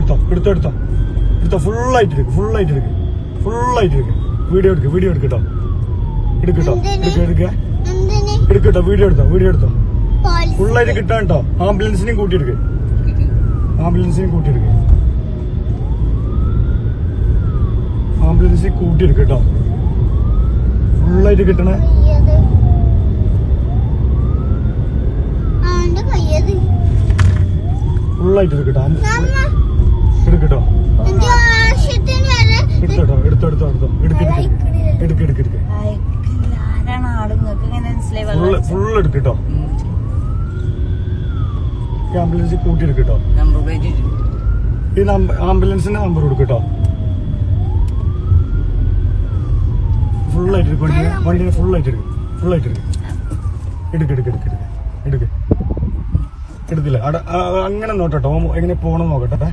എടുത്തോ എടുത്തോ എടുത്തോ. എടുത്തോ ഫുള്ളായിട്ട് എടുക്ക് ഫുള്ളായിട്ട് എടുക്ക്. ഫുള്ളായിട്ട് എടുക്ക്. വീഡിയോ എടുക്ക് വീഡിയോ എടുക്കട്ടോ എടുക്കട്ടോ എടുക്ക എടുക്ക എടുക്കട്ടോ വീഡിയോ എടുത്തോ വീഡിയോ എടുത്തോ. ഫുള്ളായിട്ട് കിട്ടാൻ കേട്ടോ ആംബുലൻസിനെയും കൂട്ടിയെടുക്ക് ആംബുലൻസിനെയും കൂട്ടിയെടുക്ക് ആംബുലൻസിൽ കൂട്ടിയെടുക്ക് കേട്ടോ ഫുള്ളായിട്ട് കിട്ടണേ. ഫുള്ളായിട്ട് എടുക്കട്ടോ എന്റെ ആവശ്യത്തിന് വരെ എടുത്തോട്ടോ എടുത്തോ എടുത്തോ എടുത്തോ എടുക്ക് എടുക്ക് എടുക്ക് എടുക്ക് എടുക്ക് ആരാണ് ആൾ നിങ്ങൾക്ക് ഇങ്ങനെ മനസ്സിലായി ഫുള്ള് വെള്ളം കേട്ടോ ആംബുലൻസിൽ കൂട്ടിയെടുക്കട്ടോ നമ്പർ പ്ലേറ്റ് ഈ ആംബുലൻസിന്റെ നമ്പർ കൊടുക്കട്ടോ ഫുള്ളായിട്ട് എടുക്കും വണ്ടി വണ്ടിനെ ഫുള്ളായിട്ട് എടുക്കും. ഫുള്ളായിട്ട് എടുക്കും. എടുക്ക് എടുക്ക് എടുക്ക് എടുക്ക്. എടുക്ക്. ആ, അങ്ങനെ നോട്ടോ എങ്ങനെ പോകണം നോക്കട്ടെ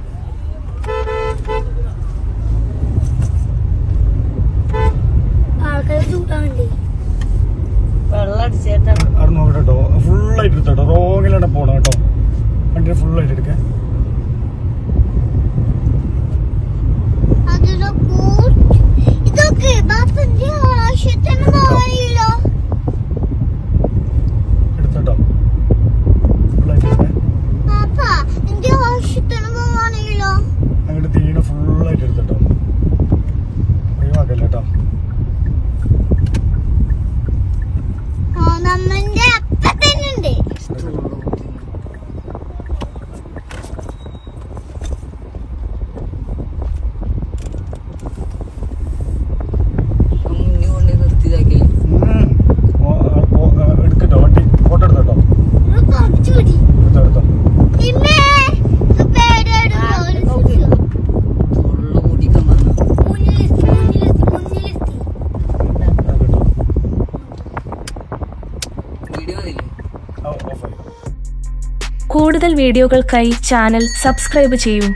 വെള്ളം അടിച്ചേട്ടാണ് അവിടെ നോക്കട്ടെ റോങ്ങിലാണ് പോണം കേട്ടോ. ഫുള്ളായിട്ട് അതിലോ കൂട്ട് ബാപ്പന്റെ ആവശ്യത്തിന് മാറിയില്ലോ. എടുത്തോട്ടോ ഫുള്ളായിട്ട് എടുക്കാൻ അങ്ങോട്ട് തീനെ ഫുള്ളായിട്ട് എടുത്തോട്ടോ ഒഴിവാക്കല്ല കേട്ടോ. കൂടുതൽ വീഡിയോകൾക്കായി ചാനൽ സബ്സ്ക്രൈബ് ചെയ്യൂ.